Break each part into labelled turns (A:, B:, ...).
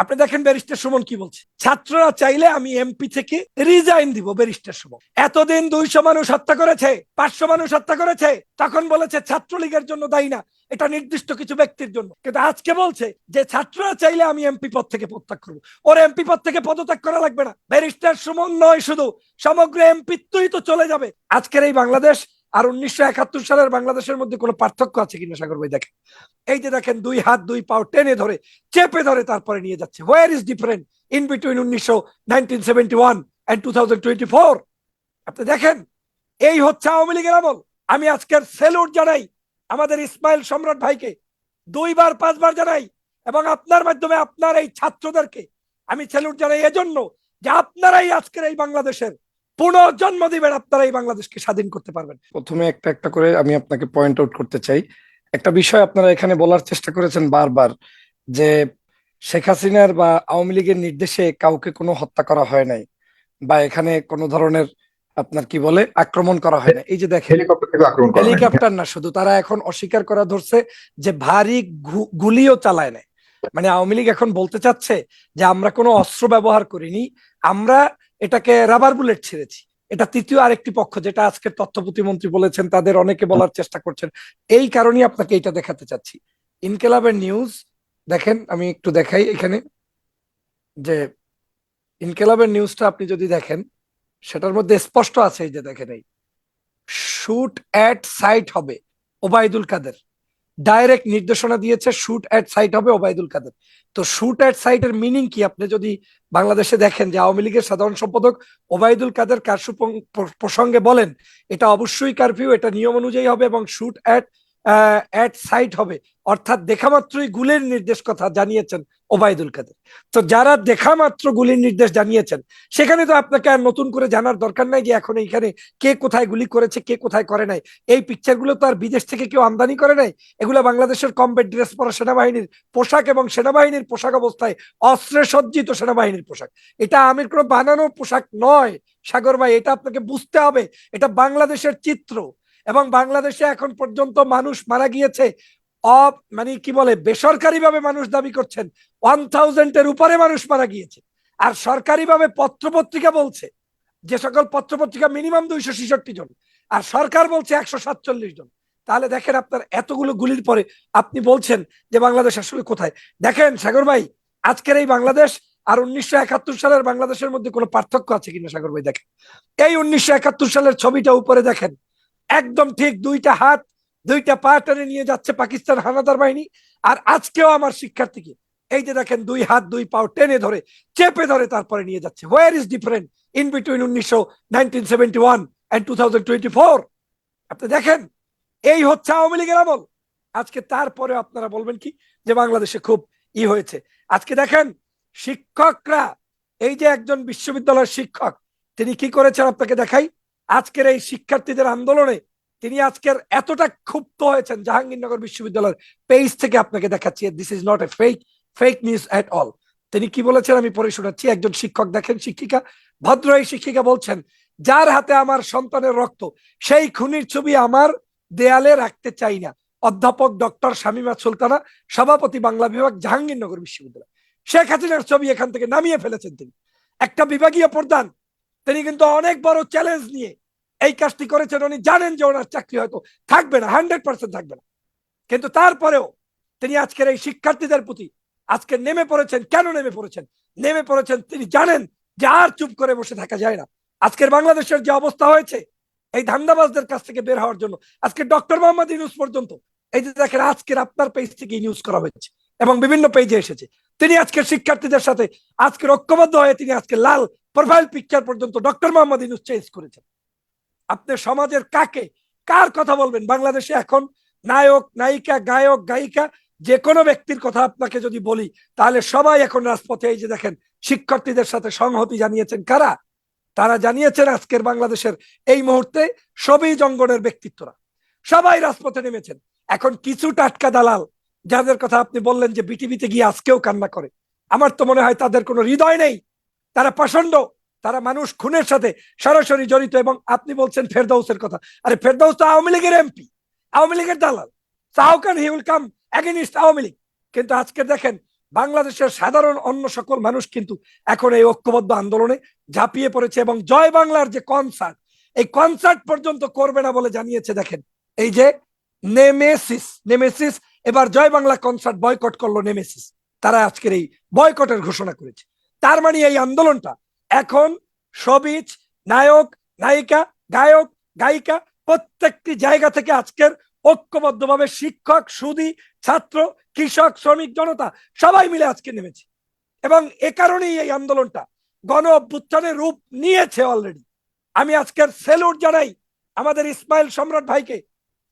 A: আপনি দেখেন ব্যারিস্টার সুমন কি বলছে? ছাত্ররা চাইলে আমি এমপি থেকে রিজাইন দিব ব্যারিস্টার সুমন। এতদিন দুইশো মানুষ হত্যা করেছে, পাঁচশো মানুষ হত্যা করেছে, তখন বলেছে ছাত্রলীগের জন্য দায়ী না, এটা নির্দিষ্ট কিছু ব্যক্তির জন্য। কিন্তু আজকে বলছে যে ছাত্ররা চাইলে আমি এমপি পদ থেকে পদত্যাগ করব। ওর এমপি পদ থেকে পদত্যাগ করা লাগবে না। ব্যারিস্টার সুমন নয় শুধু, সমগ্র এমপি এমপিত্বই তো চলে যাবে। আজকের এই বাংলাদেশ আর উনিশশো একাত্তর সালের বাংলাদেশের মধ্যে কোনো পার্থক্য আছে কিনা, সাগর ভাই, দেখেন। এই যে দেখেন, দুই হাত, দুই পাও টেনে ধরে, চেপে ধরে তারপরে নিয়ে যাচ্ছে। Where is different in between উনিশশো nineteen seventy one and two thousand twenty four আপনি দেখেন, এই হচ্ছে আওয়ামী লীগের আমল। আমি আজকের সেলুট জানাই আমাদের ইসমাইল সম্রাট ভাইকে, দুইবার, পাঁচবার জানাই, এবং আপনার মাধ্যমে আপনার এই ছাত্রদেরকে আমি সেলুট জানাই। এজন্য যে আপনারাই আজকের এই বাংলাদেশের পুনর্জন্ম দিবেন আপনারা এই বাংলাদেশকে স্বাধীন করতে পারবেন।
B: প্রথমে একটা একটা করে আমি আপনাকে পয়েন্ট আউট করতে চাই। একটা বিষয় আপনারা এখানে বলার চেষ্টা করেছেন বারবার যে শেখ হাসিনার বা আওয়ামী লীগের নির্দেশে কাউকে কোনো হত্যা করা হয় নাই বা এখানে কোনো ধরনের আপনার কি বলে আক্রমণ করা হয় না এই যে দেখেন
C: হেলিকপ্টার
B: না শুধু তারা এখন অস্বীকার করা ধরছে যে ভারী গু- গুলিও চালায় নাই। মানে আওয়ামী লীগ এখন বলতে চাচ্ছে যে আমরা কোনো অস্ত্র ব্যবহার করিনি আমরা এটাকে রাবার বুলেট ছেড়েছি। এটা তৃতীয় আরেকটি পক্ষ, যেটা আজকের তথ্য প্রতিমন্ত্রী বলেছেন, তাদের অনেকে বলার চেষ্টা করছেন। এই কারণেই আপনাকে এটা দেখাতে চাচ্ছি। ইনকেলাবের নিউজ দেখেন, আমি একটু দেখাই এখানে। যে ইনকেলাবের নিউজটা আপনি যদি দেখেন, সেটার মধ্যে স্পষ্ট আছে এই যে দেখেন এই। শুট অ্যাট সাইট হবে, ওবায়দুল কাদের। ডাইরেক্ট নির্দেশনা দিয়েছে শুট অ্যাট সাইট হবে ওবায়দুল কাদের। তো শুট অ্যাট সাইটের মিনিং কি? আপনি যদি বাংলাদেশে দেখেন যে আওয়ামী লীগের সাধারণ সম্পাদক ওবায়দুল কাদের কারসু প্রসঙ্গে বলেন, এটা অবশ্যই কারফিউ এটা নিয়ম অনুযায়ী হবে এবং শুট অ্যাট অ্যাট সাইট হবে। অর্থাৎ দেখা মাত্রই গুলির নির্দেশ কথা জানিয়েছেন ওবায়দুল কাদের। তো যারা দেখা মাত্র গুলির নির্দেশ জানিয়েছেন, সেখানে তো আপনাকে আর নতুন করে জানার দরকার নাই যে এখন এইখানে কে কোথায় গুলি করেছে, কে কোথায় করে নাই। এই পিকচারগুলো তো আর বিদেশ থেকে কেউ আমদানি করে নাই। এগুলো বাংলাদেশের কমবেট ড্রেস পরা সেনাবাহিনীর পোশাক এবং সেনাবাহিনীর পোশাক অবস্থায় অস্ত্রে সজ্জিত সেনাবাহিনীর পোশাক। এটা আমির কোনো বানানো পোশাক নয়। সাগর ভাই, এটা আপনাকে বুঝতে হবে। এটা বাংলাদেশের চিত্র। এবং বাংলাদেশে এখন পর্যন্ত মানুষ মারা গিয়েছে মানে কি বলে বেসরকারি ভাবে মানুষ দাবি করছেন। ওয়ান থাউজেন্ডের উপরে মানুষ মারা গিয়েছে। আর সরকারিভাবে পত্রপত্রিকা বলছে, যে সকল পত্রপত্রিকা মিনিমাম দুইশো ছেষট্টি জন, আর সরকার বলছে একশো সাতচল্লিশ জন। তাহলে দেখেন আপনার এতগুলো গুলির পরে আপনি বলছেন যে বাংলাদেশ আসলে কোথায়। দেখেন সাগর ভাই, আজকের এই বাংলাদেশ আর উনিশশো একাত্তর সালের বাংলাদেশের মধ্যে কোনো পার্থক্য আছে কিনা সাগর ভাই দেখেন। এই উনিশশো একাত্তর সালের ছবিটা উপরে দেখেন। একদম ঠিক দুইটা হাত, দুইটা পা টেনে নিয়ে যাচ্ছে পাকিস্তান হানাদার বাহিনী। আর আজকেও আমার শিক্ষার্থীকে এই যে দেখেন দুই হাত, দুই পাও টেনে ধরে, চেপে ধরে তারপরে নিয়ে যাচ্ছে। Where is different in between উনিশশো seventy one two thousand four আপনি দেখেন, এই হচ্ছে আওয়ামী লীগের আমল। আজকে তারপরে আপনারা বলবেন কি যে বাংলাদেশে খুব ই হয়েছে। আজকে দেখেন, শিক্ষকরা, এই যে একজন বিশ্ববিদ্যালয়ের শিক্ষক, তিনি কি করেছেন আপনাকে দেখাই? আজকের এই শিক্ষার্থীদের আন্দোলনে তিনি আজকের এতটা ক্ষুব্ধ হয়েছেন জাহাঙ্গীরনগর বিশ্ববিদ্যালয়ের পেজ থেকে আপনাকে দেখাচ্ছি। This is not a fake fake news at all তিনি কি বলেছেন আমি পড়ে শোনাচ্ছি। একজন শিক্ষক দেখেন, শিক্ষিকা, ভদ্র এই শিক্ষিকা বলছেন, যার হাতে আমার সন্তানের রক্ত, সেই খুনির ছবি আমার দেয়ালে রাখতে চাই না। অধ্যাপক ডক্টর শামিমা সুলতানা, সভাপতি বাংলা বিভাগ, জাহাঙ্গীরনগর বিশ্ববিদ্যালয়। শেখ হাসিনার ছবি এখান থেকে নামিয়ে ফেলেছেন তিনি। একটা বিভাগীয় প্রধান তিনি কিন্তু অনেক বড় চ্যালেঞ্জ নিয়ে এই কাজটি করেছেন। উনি জানেন যে ওনার চাকরি হয়তো থাকবে না হান্ড্রেড পার্সেন্ট থাকবে না। কিন্তু তারপরেও তিনি আজকের এই শিক্ষার্থীদের প্রতি আজকে নেমে পড়েছেন। কেন নেমে পড়েছেন? নেমে পড়েছেন, তিনি জানেন যে আর চুপ করে বসে থাকা যায় না। আজকের বাংলাদেশের যে অবস্থা হয়েছে এই ধান্দাবাজদের কাছ থেকে বের হওয়ার জন্য, আজকে ডক্টর মোহাম্মদ ইউনুস পর্যন্ত, এই যে দেখেন আজকের আপনার পেজ থেকে নিউজ করা হয়েছে এবং বিভিন্ন পেজে এসেছে। তিনি আজকের শিক্ষার্থীদের সাথে আজকে ঐক্যবদ্ধ হয়ে তিনি আজকে লাল প্রোফাইল পিকচার পর্যন্ত ডক্টর মোহাম্মদ ইউনুস চেঞ্জ করেছেন। আপনি সমাজের কাকে, কার কথা বলবেন? বাংলাদেশে এখন নায়ক, নায়িকা, গায়ক, গায়িকা যে কোনো ব্যক্তির কথা আপনাকে যদি বলি, তাহলে সবাই এখন রাজপথে, এই যে দেখেন, শিক্ষার্থীদের সাথে সংহতি জানিয়েছেন কারা? তারা জানিয়েছেন আজকের বাংলাদেশের এই মুহূর্তে সবই জঙ্গনের ব্যক্তিত্বরা। সবাই রাজপথে নেমেছেন। এখন কিছু টাটকা দালাল যাদের কথা আপনি বললেন যে বিটিভিতে গিয়ে আজকেও কান্না করে, আমার তো মনে হয় তাদের কোনো হৃদয় নেই। তারা প্রচণ্ড তারা মানুষ খুনের সাথে সরাসরি জড়িত এবং আপনি বলছেন ফেরদৌসের কথা। আরে ফেরদৌস তো আওয়ামী লীগের এমপি, আওয়ামী লীগের দালাল। He will come Awami League. কিন্তু আজকে দেখেন, বাংলাদেশের সাধারণ অন্য সকল মানুষ কিন্তু এখন এই ঐক্যবদ্ধ আন্দোলনে ঝাঁপিয়ে পড়েছে এবং জয় বাংলার যে কনসার্ট এই কনসার্ট পর্যন্ত করবে না বলে জানিয়েছে দেখেন, এই যে নেমেসিস নেমেসিস এবার জয় বাংলা কনসার্ট বয়কট করল নেমেসিস তারা আজকের এই বয়কটের ঘোষণা করেছে। তার মানে এই আন্দোলনটা এখন সবিজ, নায়ক, নায়িকা, গায়ক, গায়িকা প্রত্যেকটি জায়গা থেকে আজকের ঐক্যবদ্ধভাবে শিক্ষক, সুদী, ছাত্র, কৃষক, শ্রমিক, জনতা সবাই মিলে আজকে নেমেছে। এবং এ কারণেই এই আন্দোলনটা গণ অভ্যুত্থানের রূপ নিয়েছে অলরেডি আমি আজকের সেলুট জানাই আমাদের ইসমাইল সম্রাট ভাইকে।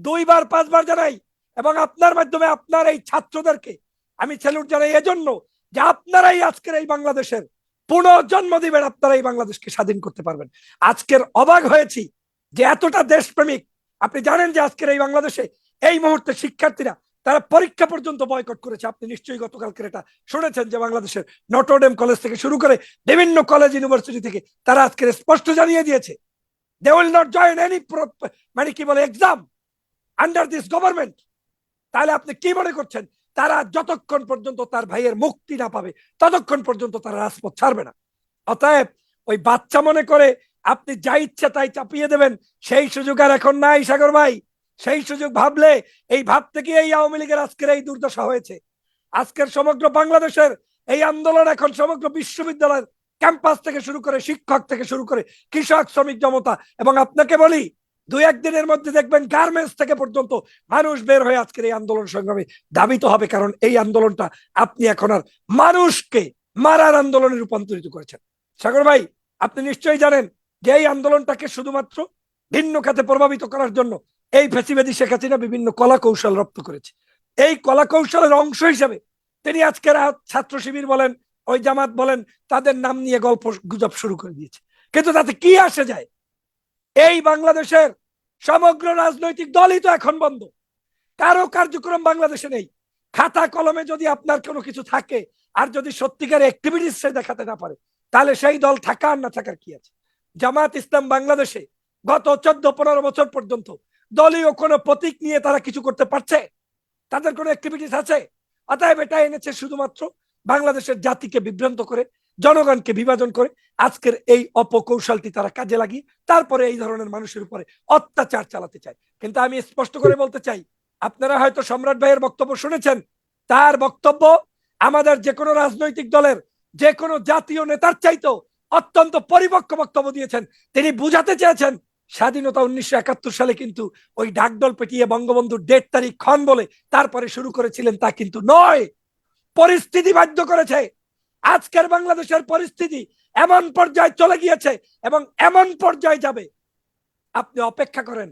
B: দুইবার, পাঁচবার জানাই এবং আপনার মাধ্যমে আপনার এই ছাত্রদেরকে আমি সেলুট জানাই। এজন্য যে আপনারাই আজকের এই বাংলাদেশের পুনর্জন্ম দিবেন আপনারা এই বাংলাদেশকে স্বাধীন করতে পারবেন। আজকের অবাক হয়েছি যে এতটা দেশপ্রেমিক, আপনি জানেন যে আজকের এই বাংলাদেশে এই মুহূর্তে শিক্ষার্থীরা তারা পরীক্ষা পর্যন্ত বয়কট করেছে। আপনি নিশ্চয়ই গতকালকের এটা শুনেছেন যে বাংলাদেশের নটরডেম কলেজ থেকে শুরু করে বিভিন্ন কলেজ ইউনিভার্সিটি থেকে তারা আজকের স্পষ্ট জানিয়ে দিয়েছে। They will not join any মানে কি বলে এক্সাম আন্ডার দিস গভর্নমেন্ট তাহলে আপনি কি মনে করছেন? তারা যতক্ষণ পর্যন্ত তার ভাইয়ের মুক্তি না পাবে, ততক্ষণ পর্যন্ত তারা রাজপথ ছাড়বে না। অতএব ওই বাচ্চা মনে করে আপনি যা ইচ্ছা তাই চাপিয়ে দেবেন, সেই সুযোগ আর এখন নাই সাগর ভাই। সেই সুযোগ ভাবলে, এই ভাব থেকে এই আওয়ামী লীগের আজকের এই দুর্দশা হয়েছে। আজকের সমগ্র বাংলাদেশের এই আন্দোলন এখন সমগ্র বিশ্ববিদ্যালয়ের ক্যাম্পাস থেকে শুরু করে, শিক্ষক থেকে শুরু করে, কৃষক, শ্রমিক জমতা এবং আপনাকে বলি দুই একদিনের মধ্যে দেখবেন গার্মেন্টস থেকে পর্যন্ত মানুষ বের হয়ে আজকের এই আন্দোলন সংগ্রামে দাবিত হবে, কারণ এই আন্দোলনটা আপনি এখন আর মানুষকে মারার আন্দোলনে রূপান্তরিত করেছেন। সাগর ভাই, আপনি নিশ্চয়ই জানেন যে এই আন্দোলনটাকে শুধুমাত্র ভিন্ন খাতে প্রভাবিত করার জন্য এই ফেসিবাদী শেখ হাসিনা বিভিন্ন কলা কৌশল রপ্ত করেছে। এই কলা কৌশলের অংশ হিসেবে তিনি আজকের ছাত্র শিবির বলেন, ওই জামাত বলেন, তাদের নাম নিয়ে গল্প গুজব শুরু করে দিয়েছে। কিন্তু তাতে কি আসে যায়? এই বাংলাদেশের সমগ্র রাজনৈতিক দলই তো এখন বন্ধ। কারও কার্যক্রম বাংলাদেশে নেই। খাতা কলমে যদি আপনার কোনো কিছু থাকে, আর যদি সত্যিকার অ্যাক্টিভিটিস সে দেখাতে না পারে, তাহলে সেই দল থাকা আর না থাকার কি আছে? জামাত ইসলাম বাংলাদেশে গত চোদ্দ, পনেরো বছর পর্যন্ত দলীয় কোনো প্রতীক নিয়ে তারা কিছু করতে পারছে? তাদের কোনো অ্যাক্টিভিটিস আছে? অতএব এটা এনেছে শুধুমাত্র বাংলাদেশের জাতিকে বিভ্রান্ত করে জনগণকে বিভাজন করে আজকের এই অপকৌশলটি তারা কাজে লাগিয়ে তারপরে এই ধরনের মানুষের উপরে অত্যাচার চালাতে চায়। কিন্তু আমি স্পষ্ট করে বলতে চাই, আপনারা হয়তো সম্রাট ভাইয়ের বক্তব্য শুনেছেন। তার বক্তব্য আমাদের যে কোনো রাজনৈতিক দলের যে কোনো জাতীয় নেতার চাইতো অত্যন্ত পরিপক্ক বক্তব্য দিয়েছেন। তিনি বুঝাতে চেয়েছেন, স্বাধীনতা উনিশশো একাত্তর সালে কিন্তু ওই ডাকডল পেটিয়ে বঙ্গবন্ধুর ডেট তারিখ ক্ষণ বলে তারপরে শুরু করেছিলেন তা কিন্তু নয়। পরিস্থিতি বাধ্য করেছে। আজকের বাংলাদেশের পরিস্থিতি এমন পর্যায়ে চলে গিয়েছে এবং এমন পর্যায়ে যাবে। আপনি অপেক্ষা করেন,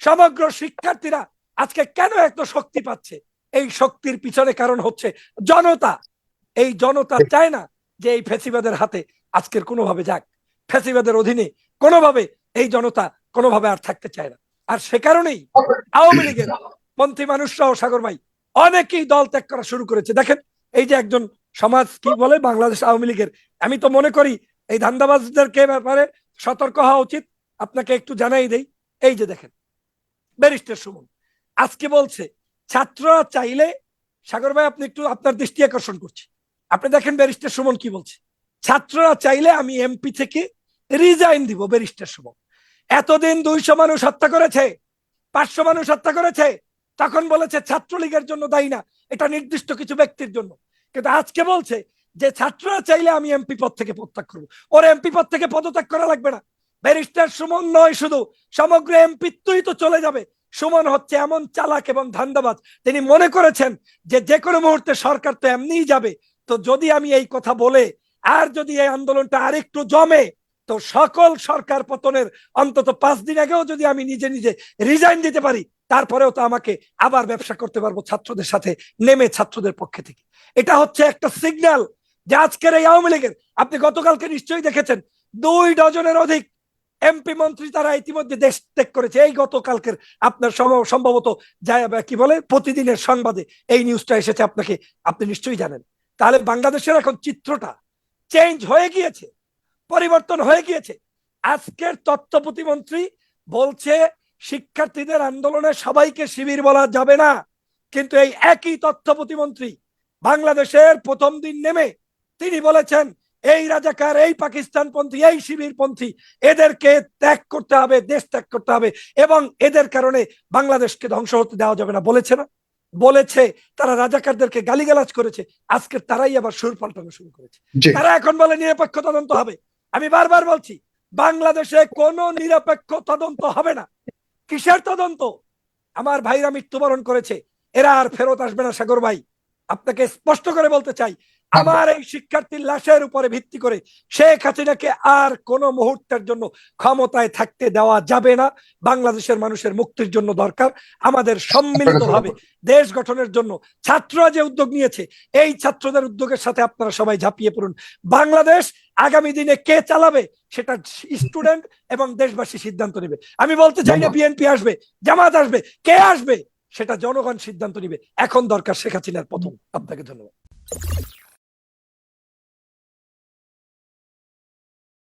B: সমগ্র শিক্ষার্থীরা আজকে কেন এত শক্তি পাচ্ছে? এই শক্তির পিছনে কারণ হচ্ছে জনতা। এই জনতা চায় না যে এই ফেসিবাদের হাতে আজকের কোনোভাবে যাক। ফেসিবাদের অধীনে কোনোভাবে এই জনতা কোনোভাবে আর থাকতে চায় না। আর সে কারণেই আওয়ামী লীগের পন্থী মানুষরাও সাগর ভাই অনেকেই দল ত্যাগ করা শুরু করেছে। দেখেন, এই যে একজন সমাজ কি বলে? বাংলাদেশ আওয়ামী লীগের। আমি তো মনে করি, এই ধান্দাবাজদেরকে ব্যাপারে সতর্ক হওয়া উচিত। আপনাকে একটু জানাই দেই। এই যে দেখেন, ব্যারিস্টার সুমন, আজকে বলছে, ছাত্ররা চাইলে, সাগর ভাই, আপনি একটু আপনার দৃষ্টি আকর্ষণ করছি। আপনি দেখেন ব্যারিস্টার সুমন কি বলছে? ছাত্ররা চাইলে আমি এমপি থেকে রিজাইন দিব ব্যারিস্টার সুমন। এতদিন দুইশো মানুষ হত্যা করেছে, পাঁচশো মানুষ হত্যা করেছে, তখন বলেছে ছাত্রলীগের জন্য দায়ী না। এটা নির্দিষ্ট কিছু ব্যক্তির জন্য। কিন্তু আজকে বলছে যে ছাত্ররা চাইলে আমি এমপি পদ থেকে পদত্যাগ করব। ওর এমপি পদ থেকে পদত্যাগ করা লাগবে না। ব্যারিস্টার সুমন নয় শুধু, সমগ্র এমপিত্বই তো চলে যাবে। সুমন হচ্ছে এমন চালাক এবং ধান্দাবাজ, তিনি মনে করেছেন যে যে কোনো মুহূর্তে সরকার তো এমনিই যাবে। তো যদি আমি এই কথা বলে, আর যদি এই আন্দোলনটা আরেকটু জমে, তো সকল সরকার পতনের অন্তত পাঁচ দিন আগেও যদি আমি নিজে নিজে রিজাইন দিতে পারি তারপরেও তো আমাকে আবার ব্যবসা করতে পারব ছাত্রদের সাথে, নেমে ছাত্রদের পক্ষে থেকে। এটা হচ্ছে একটা সিগন্যাল যে আজকের এই আওয়ামী লীগের, আপনি গতকালকে নিশ্চয়ই দেখেছেন, দুই ডজনের অধিক এমপি মন্ত্রী তারা ইতিমধ্যে দেশ ত্যাগ করেছে। এই গতকালকের আপনার সম- সম্ভবত যা- কি বলে, প্রতিদিনের সংবাদে এই নিউজটা এসেছে আপনাকে, আপনি নিশ্চয়ই জানেন। তাহলে বাংলাদেশের এখন চিত্রটা চেঞ্জ হয়ে গিয়েছে, পরিবর্তন হয়ে গিয়েছে। আজকের তথ্য প্রতিমন্ত্রী বলছে শিক্ষার্থীদের আন্দোলনে সবাইকে শিবির বলা যাবে না। কিন্তু এই একই তথ্য প্রতিমন্ত্রী বাংলাদেশের প্রথম দিন নেমে তিনি বলেছেন এই রাজাকার এই পাকিস্তানপন্থী এই শিবিরপন্থী এদেরকে ত্যাগ করতে হবে দেশ ত্যাগ করতে হবে এবং এদের কারণে বাংলাদেশকে ধ্বংস হতে দেওয়া যাবে না। বলেছে না? বলেছে তারা রাজাকারদেরকে গালিগালাজ করেছে। আজকে তারাই আবার সুর পাল্টানো শুরু করেছে। তারা এখন বলে নিরপেক্ষ তদন্ত হবে। আমি বারবার বলছি বাংলাদেশে কোনো নিরপেক্ষ তদন্ত হবে না। কিসের তদন্ত? আমার ভাইরা মৃত্যুবরণ করেছে। এরা আর ফেরত আসবে না, সাগর ভাই। আপনাকে স্পষ্ট করে বলতে চাই আমার এই শিক্ষার্থীর লাশের উপরে ভিত্তি করে শেখ হাসিনাকে আর কোন মুহূর্তের জন্য ক্ষমতায় থাকতে দেওয়া যাবে না। বাংলাদেশের মানুষের মুক্তির জন্য দরকার। আমাদের সম্মিলিতভাবে দেশ গঠনের জন্য ছাত্ররা যে উদ্যোগ নিয়েছে এই ছাত্রদের উদ্যোগের সাথে আপনারা সবাই ঝাঁপিয়ে পড়ুন। বাংলাদেশ আগামী দিনে কে চালাবে সেটা স্টুডেন্ট এবং দেশবাসী সিদ্ধান্ত নেবে। আমি বলতে চাই না বিএনপি আসবে জামাত আসবে কে আসবে সেটা জনগণ সিদ্ধান্ত নিবে। এখন দরকার শেখ হাসিনার প্রথম আপনাকে ধন্যবাদ।